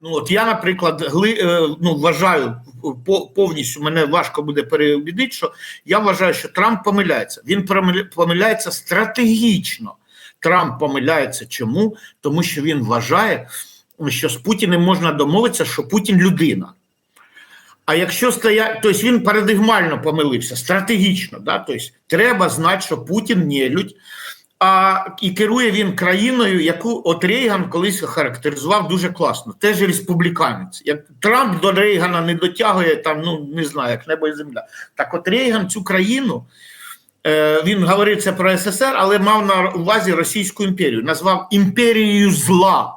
Ну от я, наприклад, гли, е, ну, вважаю повністю мене важко буде переубідити, що я вважаю, що Трамп помиляється. Він помиляється стратегічно. Трамп помиляється чому? Тому що він вважає, що з Путіним можна домовитися, що Путін людина. А якщо стоять, тобто він парадигмально помилився, стратегічно, да? тобто треба знати, що Путін нелюдь, а і керує він країною, яку от Рейган колись характеризував дуже класно. Теж республіканець. Як Трамп до Рейгана не дотягує, там, ну не знаю, як небо і земля. Так от Рейган цю країну. е, Він говорив це про СССР, але мав на увазі Російську імперію. Назвав імперією зла.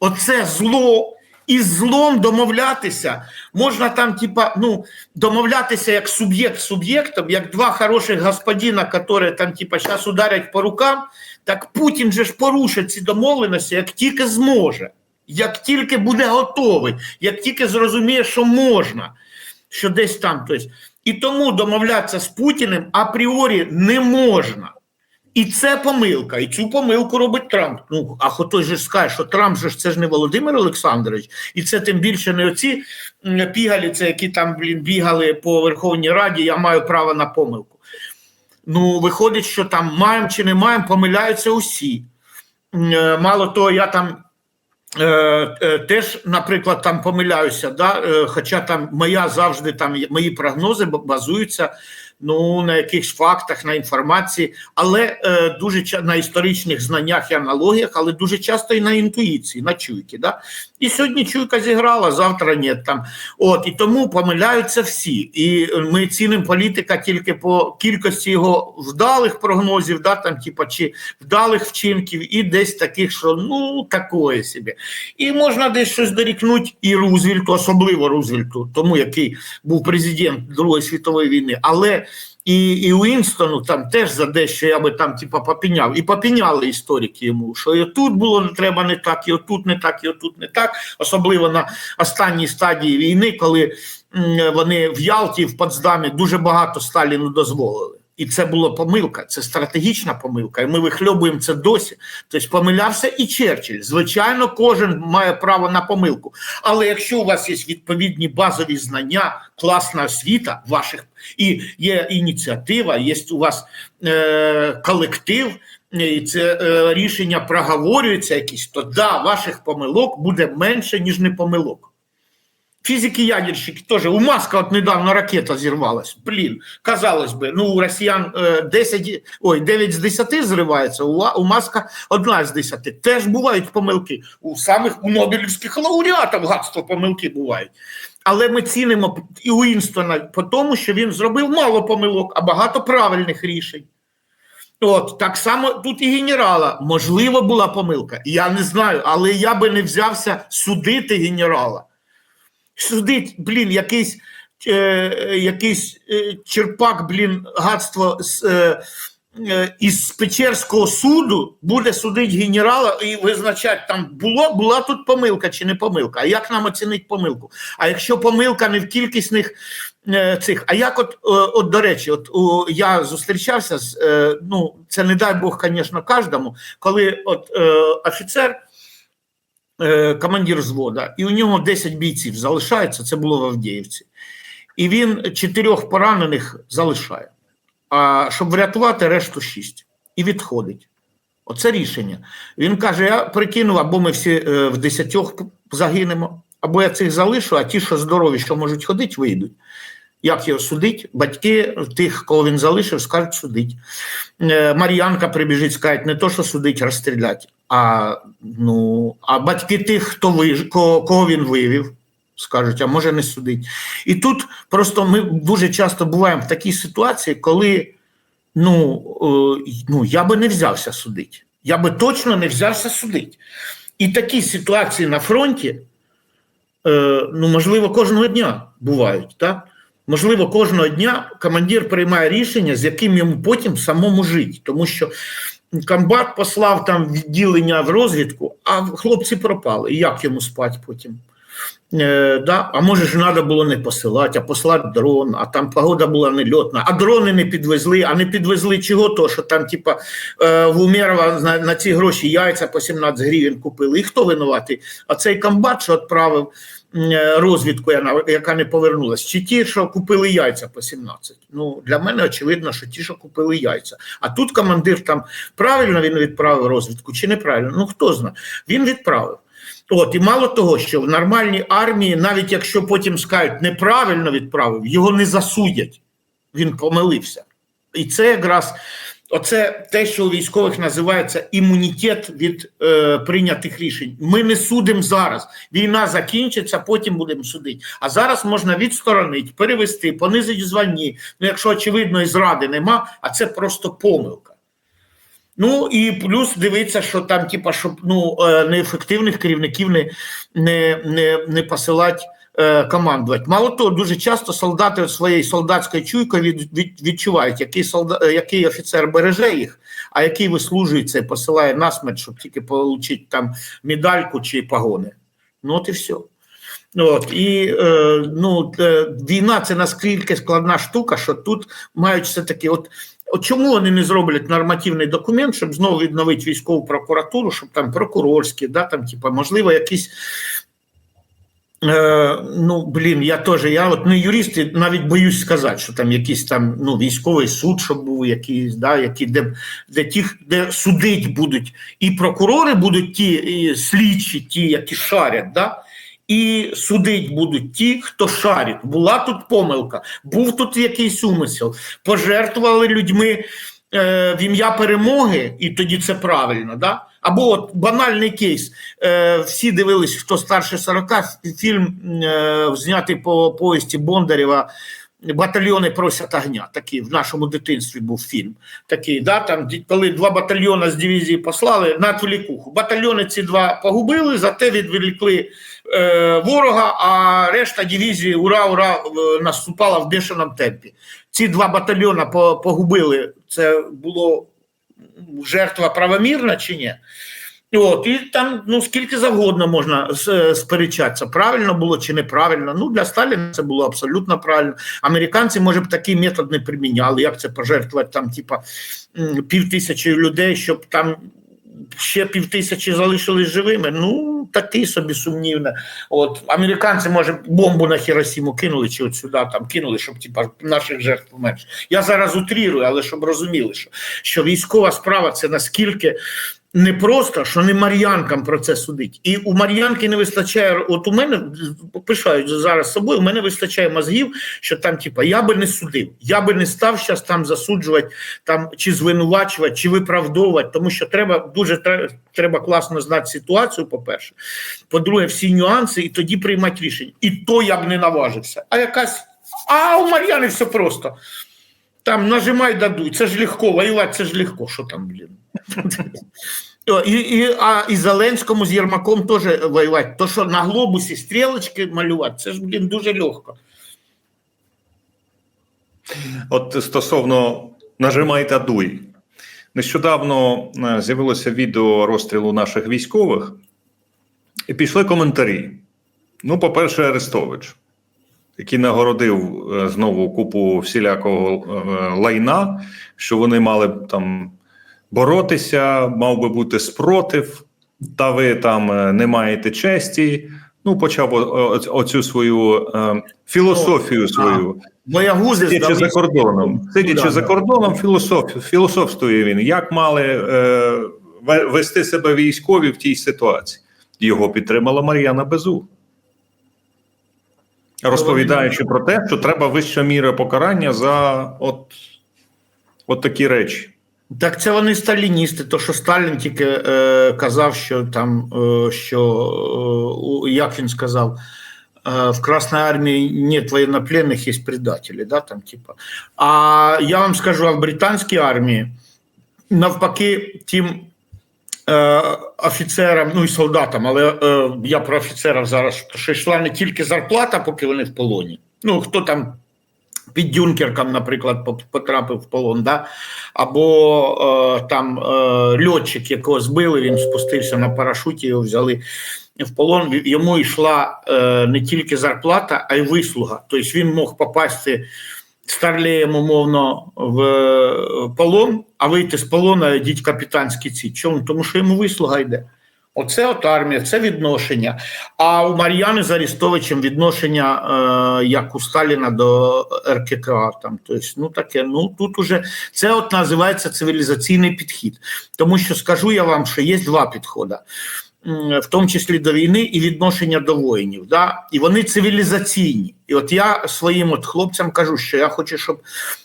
Оце зло. І з злом домовлятися можна там, типа, ну, домовлятися як суб'єкт з суб'єктом, як два хороших господина, які там, типа, зараз ударять по рукам, так Путін же ж порушить ці домовленості, як тільки зможе, як тільки буде готовий, як тільки зрозуміє, що можна, що десь там. Тобто. І тому домовлятися з Путіним апріорі не можна. І це помилка, і цю помилку робить Трамп. Ну а хтось же скаже, що Трамп же ж це ж не Володимир Олександрович, і це тим більше не оці пігаліці, які там блін бігали по Верховній Раді. Я маю право на помилку. Ну, виходить, що там маємо чи не маємо, помиляються усі. Е, Мало того, я там. Е, е, теж, наприклад, там помиляюся, да? хоча там моя завжди там мої прогнози базуються ну, на якихось фактах, на інформації, але е, дуже на історичних знаннях і аналогіях, але дуже часто і на інтуїції, на чуйки. Да? І сьогодні чуйка зіграла, завтра ні. Там. От, і тому помиляються всі. І ми цінимо політика тільки по кількості його вдалих прогнозів, да, там, типа, чи вдалих вчинків, і десь таких, що ну такое собі. І можна десь щось дорікнути і Рузвельту, особливо Рузвельту, тому який був президент Другої світової війни, але і, і Уінстону там теж за дещо я би там типа попіняв. І попіняли історики йому, що і тут було не треба не так, і отут не так, і отут не так, особливо на останній стадії війни, коли м, вони в Ялті, в Потсдамі дуже багато Сталіну дозволили. І це була помилка, це стратегічна помилка, і ми вихльобуємо це досі. Тобто помилявся і Черчилль. Звичайно, кожен має право на помилку. Але якщо у вас є відповідні базові знання, класна освіта ваших і є ініціатива, є у вас е, колектив, і це е, рішення проговорюється якісь, то да, ваших помилок буде менше, ніж не помилок. Фізики ядерщики теж. У Маска от недавно ракета зірвалась. Блін, казалось би, ну у росіян е, 10, ой, 9 з 10 зривається, у, у Маска одна з 10. Теж бувають помилки. У самих у Нобелівських лауреатів гадство помилки бувають. Але ми цінимо і Уінстона по тому, що він зробив мало помилок, а багато правильних рішень. От так само тут і генерала. Можливо, була помилка. Я не знаю, але я би не взявся судити генерала. Судить, блін, якийсь, е, якийсь е, черпак, блін, гадство з, е, е, із Печерського суду буде судити генерала і визначати, там було, була тут помилка чи не помилка. А як нам оцінити помилку? А якщо помилка не в кількісних е, цих, а як от, е, от до речі, от о, я зустрічався з е, ну, це не дай Бог, звісно, кожному, коли от е, офіцер е, командир взвода, і у нього 10 бійців залишається, це було в Авдіївці. І він чотирьох поранених залишає, а щоб врятувати решту шість. І відходить. Оце рішення. Він каже: я прикинув, або ми всі е, в десятьох загинемо, або я цих залишу, а ті, що здорові, що можуть ходити, вийдуть. Як його судить? Батьки тих, кого він залишив, скажуть судить. Е, Мар'янка прибіжить, скаже, не то, що судить, розстрілять, а, ну, а батьки тих, хто виж... кого, він вивів, скажуть, а може не судить. І тут просто ми дуже часто буваємо в такій ситуації, коли ну, е, ну я би не взявся судити. Я би точно не взявся судити. І такі ситуації на фронті, е, ну, можливо, кожного дня бувають. Так? Можливо, кожного дня командир приймає рішення, з яким йому потім самому жити. Тому що комбат послав там відділення в розвідку, а хлопці пропали. Як йому спати потім? Е, да? А може ж треба було не посилати, а послати дрон, а там погода була нельотна, а дрони не підвезли, а не підвезли чого, то що там, типа, е, в Умєрова на, на ці гроші яйця по 17 гривень купили. І хто винуватий? А цей комбат, що відправив розвідку, яка не повернулась, чи ті, що купили яйця по 17? Ну, для мене очевидно, що ті, що купили яйця. А тут командир там правильно він відправив розвідку чи неправильно? Ну хто знає. Він відправив. От, і мало того, що в нормальній армії, навіть якщо потім скажуть неправильно відправив, його не засудять. Він помилився. І це якраз оце те, що у військових називається імунітет від е, прийнятих рішень. Ми не судимо зараз. Війна закінчиться, потім будемо судити. А зараз можна відсторонити, перевести, понизити в званні. Ну, якщо очевидно, і зради нема, а це просто помилка. Ну і плюс дивиться, що там, типа, щоб ну е, неефективних керівників не, не, не, не посилати е, командувати. Мало того, дуже часто солдати своєю солдатською чуйкою від, від, відчувають, який солдат, е, який офіцер береже їх, а який вислужується і посилає на смерть, щоб тільки отримати там медальку чи погони. Ну от і все. От і е, ну, е, війна це наскільки складна штука, що тут мають все таки, от чому вони не зроблять нормативний документ, щоб знову відновити військову прокуратуру, щоб там прокурорські, да, там, типа, можливо, якісь. Е, ну, блін, я теж, я от не юрист, і навіть боюсь сказати, що там якийсь там ну, військовий суд, щоб був якийсь, да, які, де, де, ті, де судить будуть, і прокурори будуть ті, і слідчі, ті, які шарять, да, і судить будуть ті, хто шарить. Була тут помилка, був тут якийсь умисел, пожертвували людьми е, в ім'я перемоги, і тоді це правильно. Да? Або от банальний кейс. Е, всі дивились, хто старше 40, фільм е, знятий по повісті Бондарєва. Батальйони просять огня. Такий в нашому дитинстві був фільм. Такий, да, там, коли два батальйони з дивізії послали на Твілікуху. Батальйони ці два погубили, зате відволікли е, ворога, а решта дивізії ура, ура, наступала в бешеному темпі. Ці два батальйони погубили. Це було жертва правомірна чи ні? От, і там ну скільки завгодно можна сперечатися, правильно було чи неправильно. Ну для Сталіна це було абсолютно правильно. Американці, може б, такий метод не приміняли. Як це пожертвувати там, типа пів тисячі людей, щоб там ще пів тисячі залишились живими. Ну такий собі сумнівне. От американці, може, бомбу на Хіросіму кинули, чи от сюди там кинули, щоб типа наших жертв менше. Я зараз утрірую, але щоб розуміли, що, що військова справа це наскільки не просто, що не Мар'янкам про це судить. І у Мар'янки не вистачає. От у мене пишають зараз собою, у мене вистачає мозгів, що там, типа, я би не судив, я би не став зараз там засуджувати, там чи звинувачувати, чи виправдовувати, тому що треба дуже треба класно знати ситуацію. По-перше, по-друге, всі нюанси, і тоді приймати рішення. І то я б не наважився. А якась а у Мар'яни все просто. Там нажимай дадуть, це ж легко, воювати це ж легко. Що там, блін? І, і, а і Зеленському з Єрмаком теж воювати. То, що на глобусі стрілочки малювати, це ж, блін, дуже легко. От стосовно нажимай та дуй. Нещодавно е, з'явилося відео розстрілу наших військових, і пішли коментарі. Ну, по-перше, Арестович, який нагородив е, знову купу всілякого е, лайна, що вони мали б там боротися, мав би бути спротив, та ви там е, не маєте честі. Ну, почав оцю свою е, філософію свою. Сидячи за кордоном, сидячи за кордоном, філософ, філософствує він, як мали е, вести себе військові в тій ситуації. Його підтримала Мар'яна Безуг. Розповідаючи про те, що треба вища міра покарання за от, от такі речі. Так це вони сталіністи. То що Сталін тільки е, казав, що там е, що е, як він сказав. е, В Красной армии нет военнопленных, есть предатели, да, там типа. А я вам скажу, а в британській армії навпаки тим офіцерам, ну і солдатам, але е, я про офіцерів зараз, що йшла не тільки зарплата, поки вони в полоні. Ну, хто там під Дюнкерком, наприклад, потрапив в полон, да? або е, там е, льотчик, якого збили, він спустився на парашуті, його взяли в полон йому йшла е, не тільки зарплата, а й вислуга. Тобто він мог попасти старлеєм умовно в е, полон, а вийти з полона і діть капітанські ці. Чому? Тому що йому вислуга йде. Оце от армія, це відношення. А у Мар'яни з Арістовичем відношення е, як у Сталіна до РКК. Там, тобто, ну таке, ну тут уже це от називається цивілізаційний підхід. Тому що скажу я вам, що є два підходи, в тому числі до війни і відношення до воїнів. Да? І вони цивілізаційні. І от я своїм от хлопцям кажу, що я хочу, щоб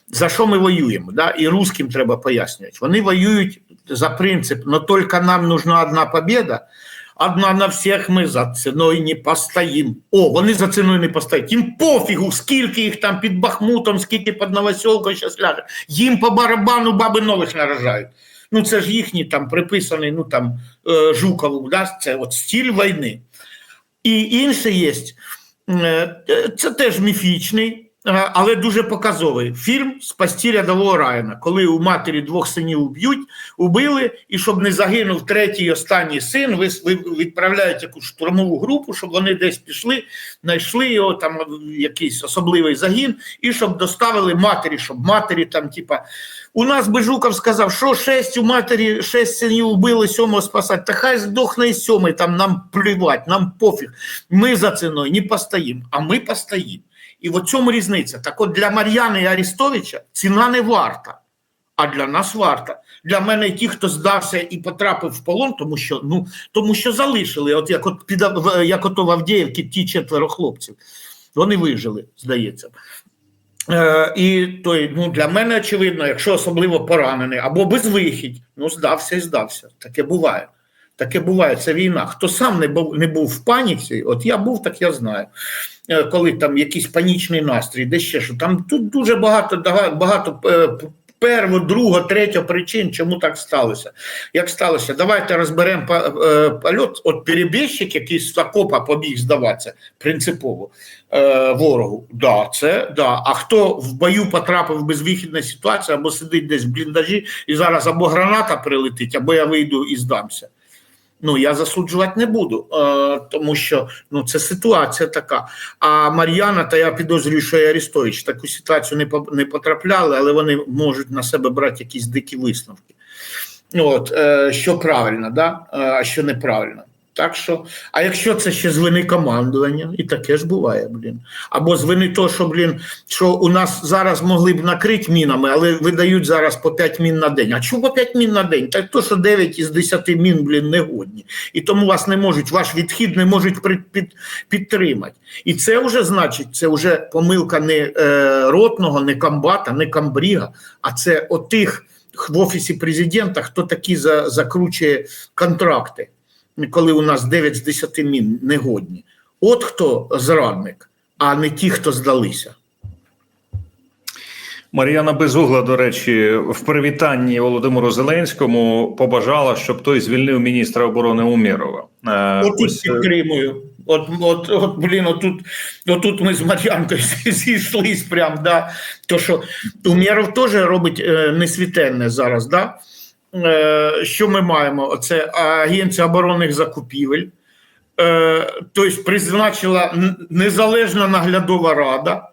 за що ми воюємо, да? і русським треба пояснювати. Вони воюють за принцип, но только нам нужна одна победа, одна на всіх ми за ціною не постоїм. О, вони за ціною не постоять. Їм пофігу, скільки їх там під Бахмутом, скільки під Новоселкою зараз ляже. Їм по барабану баби нових наражають. Ну це ж їхній там приписаний, ну там е, Жукову, да? це от стиль війни. І інше є, е, це теж міфічний, але дуже показовий фільм Спасти рядового Райана, коли у матері двох синів уб'ють, убили, і щоб не загинув третій і останній син, ви, відправляють якусь штурмову групу, щоб вони десь пішли, знайшли його, там якийсь особливий загін, і щоб доставили матері, щоб матері там, типа. У нас би Жуков сказав, що шесть у матері, шесть синів убили, сьомого спасати. Та хай здохне і сьомий, там нам плювати, нам пофіг. Ми за ціною не постоїмо, а ми постоїмо. І в цьому різниця. Так от для Мар'яни і Арістовича ціна не варта, а для нас варта. Для мене ті, хто здався і потрапив в полон, тому що ну тому що залишили, от як от під як ото в Авдіївці ті четверо хлопців. Вони вижили, здається. Е, і той, ну, для мене очевидно, якщо особливо поранений або безвихідь, ну здався і здався. Таке буває. Таке буває, це війна. Хто сам не був, не був в паніці, от я був, так я знаю. Е, Коли там якийсь панічний настрій, де ще що. Там тут дуже багато, багато е, перво, друга, третя причин, чому так сталося. Як сталося? Давайте розберемо е, польот. От перебіжчик, який з окопа побіг здаватися принципово ворогу. Да, це да. А хто в бою потрапив в безвихідну ситуацію, або сидить десь в бліндажі, і зараз або граната прилетить, або я вийду і здамся. Ну, я засуджувати не буду, е, тому що ну, це ситуація така. А Мар'яна, та я підозрюю, що і Арістович таку ситуацію не, не потрапляли, але вони можуть на себе брати якісь дикі висновки. От, е, що правильно, да? е, а що неправильно. Так що, а якщо це ще з вини командування, і таке ж буває, блін. Або з вини того, що, блін, що у нас зараз могли б накрити мінами, але видають зараз по 5 мін на день. А чому по 5 мін на день? Так то, що 9 із 10 мін, блін, негодні. І тому вас не можуть, ваш відхід не можуть при- під, підтримати. І це вже значить, це вже помилка не е, ротного, не комбата, не камбріга, а це отих в офісі президента, хто такі за, закручує контракти коли у нас 9 з 10 мін негодні. От хто зрадник, а не ті, хто здалися. Мар'яна Безугла, до речі, в привітанні Володимиру Зеленському побажала, щоб той звільнив міністра оборони Умєрова. Е, Отут ось, е, підтримую. От, от, от, блін, отут, отут ми з Мар'янкою зійшлись прям, да. То, що Умєров теж робить е, несвітенне зараз, да? Е, що ми маємо? Це Агенція оборонних закупівель. Е, тобто призначила незалежна наглядова рада.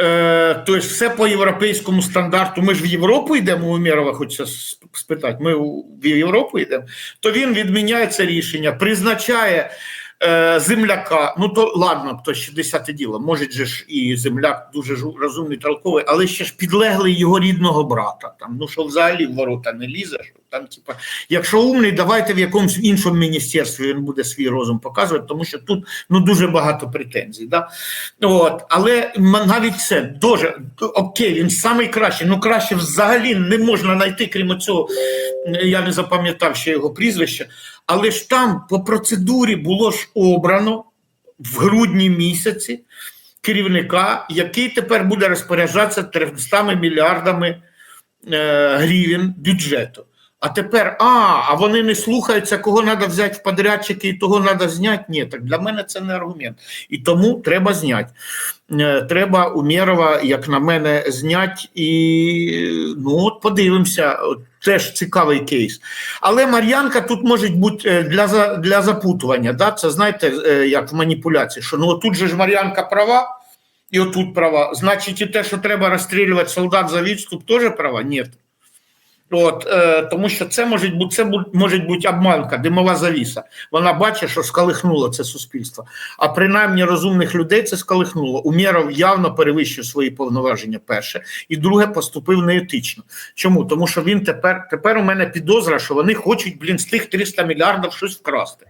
Е, тобто все по європейському стандарту. Ми ж в Європу йдемо, у Умєрова хочеться спитати, ми в Європу йдемо, то він відміняє це рішення, призначає е, земляка. Ну то ладно, то ще десяте діло. Може же ж і земляк дуже жу- розумний, толковий, але ще ж підлеглий його рідного брата. Там, ну що взагалі в ворота не лізе. Там, типа, якщо умний, давайте в якомусь іншому міністерстві він буде свій розум показувати, тому що тут ну дуже багато претензій. Да? От, але навіть це дуже окей, він самий. Ну краще взагалі не можна знайти, крім цього. Я не запам'ятав ще його прізвище, але ж там по процедурі було ж обрано в грудні місяці керівника, який тепер буде розпоряджатися 300 мільярдами е, гривень бюджету. А тепер, а, а вони не слухаються, кого треба взяти в подрядчики і того треба зняти. Ні, так для мене це не аргумент. І тому треба зняти. Е, Треба Умєрова, як на мене, зняти і ну от подивимося. Теж цікавий кейс. Але Мар'янка тут може бути е, для, для запутування. Да? Це знаєте, е, як в маніпуляції, що ну тут же ж Мар'янка права, і отут права. Значить, і те, що треба розстрілювати солдат за відступ, теж права? Ні. От, е, тому що це може бути це може бути обманка, димова завіса. Вона бачить, що скалихнуло це суспільство. А принаймні розумних людей це скалихнуло. Умєров явно перевищив свої повноваження. Перше, і друге, поступив неетично. Чому? Тому що він тепер тепер у мене підозра, що вони хочуть блін з тих 300 мільярдів щось вкрасти.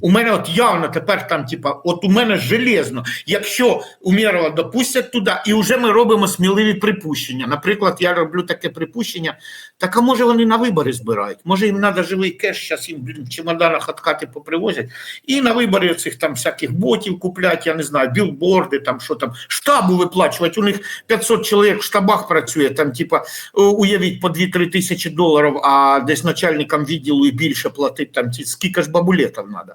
У мене от явно тепер там, типа, от у мене железно, якщо Умєрова допустять туди, і вже ми робимо сміливі припущення. Наприклад, я роблю таке припущення. Так а може вони на вибори збирають? Може їм треба живий кеш, зараз їм блін, в чемоданах откати попривозять, і на вибори цих там всяких ботів куплять, я не знаю, білборди, там що там, штабу виплачувати. У них 500 чоловік в штабах працює, там, типа, уявіть, по 2-3 тисячі доларів, а десь начальникам відділу і більше платить, там ці- скільки ж бабулетів треба.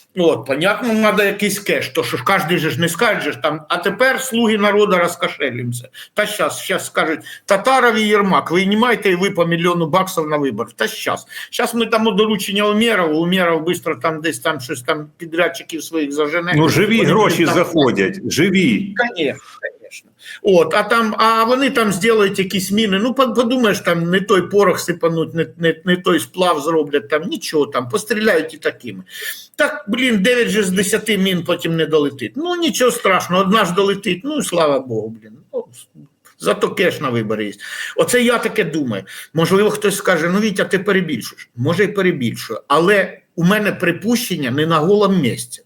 От, понятно, треба якийсь кеш, то що ж кожен же ж не скаже, там, а тепер слуги народу розкошелімося. Та щас, щас скажуть, Татаров і Єрмак, винімайте і ви по мільйону баксів на вибор. Та щас. Щас ми там у доручення Умєрова, Умєров швидко там десь там щось там підрядчиків своїх зажене. Ну, живі Вони гроші там- заходять, живі. Конечно, конечно. От, а там, а вони там зроблять якісь міни. Ну, под- подумаєш, там не той порох сипануть, не, не, не той сплав зроблять, там нічого там, постріляють і такими. Так, блін, 9 же з 10 мін потім не долетить. Ну, нічого страшного, одна ж долетить, ну і слава Богу, блін. Ну, Зато кеш на вибори є. Оце я таке думаю. Можливо, хтось скаже: ну Вітя, ти перебільшуєш. Може, і перебільшую. Але у мене припущення не на голому місці.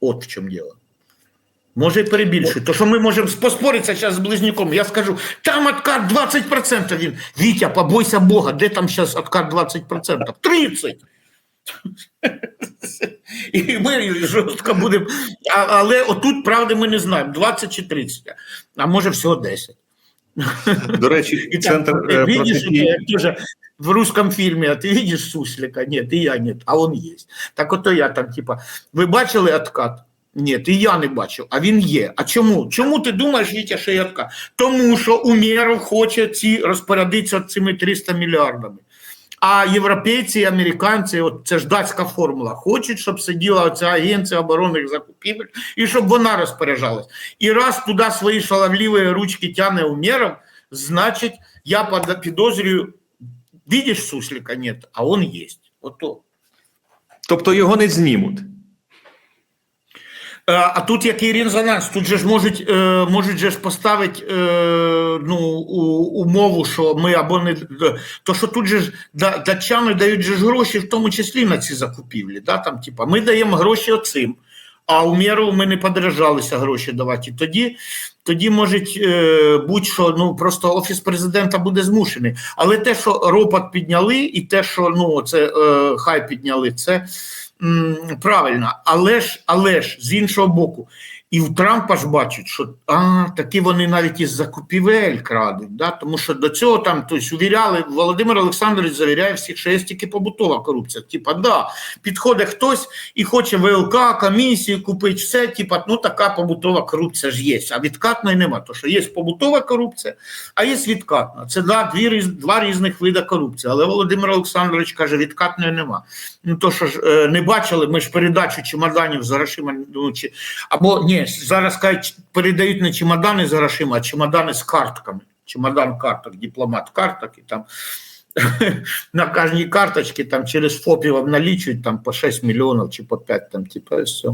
От в чому діло. Може, і перебільшує. То, що ми можемо поспоритися зараз з близнюком. Я скажу, там откат 20%. Він, Вітя, побойся Бога, де там зараз откат 20%? 30%. І ми жорстко будемо. А, але отут, правди, ми не знаємо, 20 чи 30, а може всього 10. До речі, И там, центр ты е, видишь, протидії- это тоже в русском фильме, а ты видишь Суслика? Нет, и я нет, а он есть. Так ото я там, типа, ви бачили откат? Ні, і я не бачив, а він є. А чому? Чому ти думаєш, Вітя, що є откат? Тому що Умєров хоче ці розпорядитися цими 300 мільярдами. А європейці і американці, от це ж датська формула, хочуть, щоб сиділа оця агенція оборонних закупівель і щоб вона розпоряджалась. І раз туди свої шаловливі ручки тягне умером, значить, я підозрюю, видиш суслика? Нет, а он є. Ото. Тобто його не знімуть. Е, А тут який резонанс? Тут же ж можуть, е, можуть же ж поставити е, ну, умову, що ми або не то, що тут же ж датчани дають же ж гроші, в тому числі на ці закупівлі. Да? Там, типа, ми даємо гроші оцим, а у міру ми не подорожалися гроші давати. Тоді, тоді може будь-що, ну просто офіс президента буде змушений. Але те, що ропот підняли, і те, що ну це хай підняли, це м, правильно. Але ж, але ж з іншого боку, і в Трампа ж бачать, що а, такі вони навіть із закупівель крадуть. Да? Тому що до цього там тобто, увіряли, Володимир Олександрович завіряє всіх, що є тільки побутова корупція. Типа, да, підходить хтось і хоче ВЛК, комісію купити, все, типа, ну така побутова корупція ж є. А відкатної нема. То що є побутова корупція, а є відкатна. Це да, дві, два різних види корупції. Але Володимир Олександрович каже, відкатної нема. Ну то що ж е, не бачили, ми ж передачу чемоданів за грошима, ну, чи, або ні, зараз кажуть, передають не чемодани з грошима, а чемодани з картками. Чемодан карток, дипломат карток, і там на кожній карточці через ФОПів налічують там по 6 мільйонів чи по 5, там, і все.